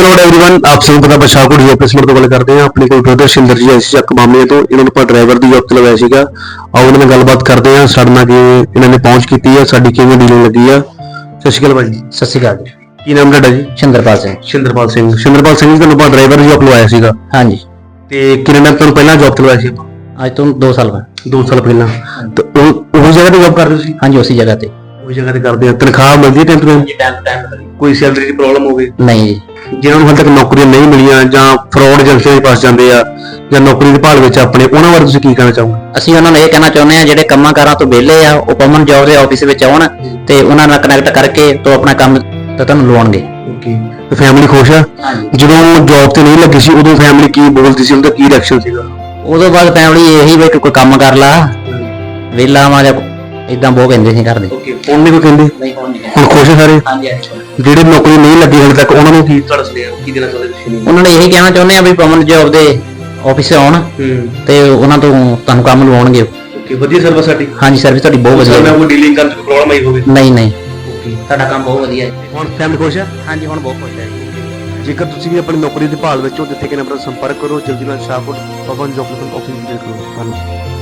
ਅਲੋਡ everyone ਆਪ ਸਭ ਨੂੰ ਪਤਾ ਬਸ਼ਾਕੁੜ ਜੀ ਆਪਰੇਸ਼ਨ ਤੋਂ ਗੱਲ ਕਰਦੇ ਹਾਂ ਆਪਣੇ ਕੋਈ ਬ੍ਰਦਰ ਸ਼ਿੰਦਰ ਜੀ ਐਸੀ ਚੱਕ ਮਾਮਲੇ ਤੋਂ ਇਹਨਾਂ ਨੂੰ ਆਪਾਂ ਡਰਾਈਵਰ ਦੀ ਜੌਬ ਤੇ ਲਵਾਇਆ ਸੀਗਾ ਆਓ ਉਹਨਾਂ ਨਾਲ ਗੱਲਬਾਤ ਕਰਦੇ ਹਾਂ ਸਾਡੇ ਨਾਲ ਕਿਵੇਂ ਇਹਨਾਂ ਨੇ ਪਹੁੰਚ ਕੀਤੀ ਹੈ ਸਾਡੀ ਕਿਵੇਂ ਡੀਲਿੰਗ ਲੱਗੀ ਆ ਸਤਿ ਸ਼੍ਰੀ ਅਕਾਲ ਭਾਈ ਜੀ ਸਤਿ ਸ਼੍ਰੀ ਅਕਾਲ ਜੀ ਕੀ ਨਾਮ ਤੁਹਾਡਾ ਜੀ ਸ਼ਿੰਦਰਪਾਲ ਸਿੰਘ ਸ਼ਿੰਦਰਪਾਲ ਸਿੰਘ ਸ਼ਿੰਦਰਪਾਲ ਸਿੰਘ ਜੀ ਤੁਹਾਨੂੰ ਆਪਾਂ ਡਰਾਈਵਰ ਦੀ ਜੌਬ ਲਵਾਇਆ ਸੀਗਾ ਹਾਂਜੀ ਤੇ ਕਿੰਨੇ ਟਾਈਮ ਤੁਹਾਨੂੰ ਪਹਿਲਾਂ ਜੌਬ ਤੇ ਲਵਾਇਆ ਸੀ ਆਪਾਂ ਅੱਜ ਤੋਂ 2 ਸਾਲ ਬਾਅਦ 2 ਸਾਲ ਪਹਿਲਾਂ ਤੇ ਉਹ ਉਹ ਜਗ੍ਹਾ ਤੇ ਜੌਬ ਕਰਦੇ ਸੀ ਹਾਂਜੀ ਉਸੇ ਜਗ੍ਹਾ ਤੇ ਉਹ ਜਗ੍ਹਾ ਤੇ ਕਰਦੇ ਆ ਤਨਖਾਹ ਮਿਲਦੀ ਹੈ ਟਾਈਮ ਟੂ ਟਾਈਮ ਟਾਈਮ ਕੋਈ ਸੈਲਰੀ ਦੀ ਪ੍ਰੋਬਲਮ ਹੋਵੇ? ਨਹੀਂ। ਜੀ ਜਿਨ੍ਹਾਂ ਨੂੰ ਹਾਲੇ ਤੱਕ ਨੌਕਰੀਆਂ ਨਹੀਂ ਮਿਲੀਆਂ ਜਾਂ ਫਰਾਡ ਏਜੰਸੀਆਂ 'ਚ ਫਸ ਜਾਂਦੇ ਆ ਜਾਂ ਨੌਕਰੀ ਦੀ ਭਾਲ ਵਿੱਚ ਆਪਣੇ ਉਹਨਾਂ ਬਾਰੇ ਤੁਸੀਂ ਕੀ ਕਹਿਣਾ ਚਾਹੋਗੇ? ਅਸੀਂ ਉਹਨਾਂ ਨੂੰ ਇਹ ਕਹਿਣਾ ਚਾਹੁੰਦੇ ਆ ਜਿਹੜੇ ਕੰਮਾਂ ਕਾਰਾਂ ਤੋਂ ਵਿਹਲੇ ਆ ਉਹ ਪਰਮਨ ਜੌਬ ਦੇ ਆਫਿਸ ਵਿੱਚ ਆਉਣ ਤੇ ਉਹਨਾਂ ਨਾਲ ਕਨੈਕਟ ਕਰਕੇ ਤੋਂ ਆਪਣਾ ਕੰਮ ਤੇ ਤੁਹਾਨੂੰ ਲਵਾਉਣਗੇ। ਓਕੇ ਤੇ ਫੈਮਿਲੀ ਖੁਸ਼ ਆ? ਜਦੋਂ ਜੌਬ ਤੇ ਨਹੀਂ ਲੱਗੀ ਸੀ ਉਦੋਂ ਫੈਮਿਲੀ ਕੀ ਬੋਲਦੀ ਸੀ? ਉਹਦਾ ਕੀ ਰਿਐਕਸ਼ਨ ਸੀਗਾ? ਉਦੋਂ ਬਾਅਦ ਫੈਮਿਲੀ ਇਹੀ ਵੀ ਕੋਈ ਕੰਮ ਕਰ ਲਾ ਵਿਹਲਾ ਮਾ ਜਾਂ ਇਦਾਂ ਬਹੁਤ ਕਹਿੰਦੇ ਸੀ ਕਰਦੇ ਓਕੇ ਹੁਣ ਨਹੀਂ ਕੋਈ ਕਹਿੰਦੇ? ਨਹੀਂ ਹੁਣ ਨਹੀਂ। ਹੁਣ ਖੁਸ਼ ਆ ਸਾਰੇ? ਹਾਂਜੀ ਜਿਹੜੇ ਨੌਕਰੀ ਨਹੀਂ ਲੱਗੀ ਹਾਲੇ ਤੱਕ ਉਹਨਾਂ ਨੂੰ ਕੀ ਤੁਹਾਡਾ ਸੁਨੇਹਾ ਕੀ ਦੇਣਾ ਚਾਹੁੰਦੇ ਤੁਸੀਂ? ਉਹਨਾਂ ਨੇ ਇਹੀ ਕਹਿਣਾ ਚਾਹੁੰਦੇ ਆ ਵੀ ਪਰਮਨ ਜੌਬ ਦੇ ਆਫਿਸ ਆਉਣ ਹੂੰ। ਤੇ ਉਹਨਾਂ ਤੋਂ ਤੁਹਾਨੂੰ ਕੰਮ ਲਵਾਉਣਗੇ। ਓਕੇ ਵਧੀਆ ਸਰਵਿਸ ਸਾਡੀ? ਹਾਂਜੀ ਸਰਵਿਸ ਤੁਹਾਡੀ ਬਹੁਤ ਵਧੀਆ। ਮੈਂ ਹੈ। ਕੋਈ ਡੀਲਿੰਗ ਕਰਨ ਕੋਈ ਪ੍ਰੋਬਲਮ ਆਈ ਹੋਵੇ? ਨਹੀਂ ਨਹੀਂ। ਓਕੇ ਤੁਹਾਡਾ ਕੰਮ ਬਹੁਤ ਵਧੀਆ। ਹੈ ਹੁਣ ਫੈਮਿਲੀ ਖੁਸ਼ ਆ? ਹਾਂਜੀ ਹੁਣ ਬਹੁਤ ਖੁਸ਼ ਹੈ ਜੇਕਰ ਤੁਸੀਂ ਵੀ ਆਪਣੀ ਨੌਕਰੀ ਦੀ ਭਾਲ ਵਿੱਚ ਹੋ ਦਿੱਤੇ ਗਏ ਨੰਬਰ ਸੰਪਰਕ ਕਰੋ ਜਲਦੀ ਨਾਲ Shahkot Pawan job office visit ਕਰੋ। ਧੰਨਵਾਦ।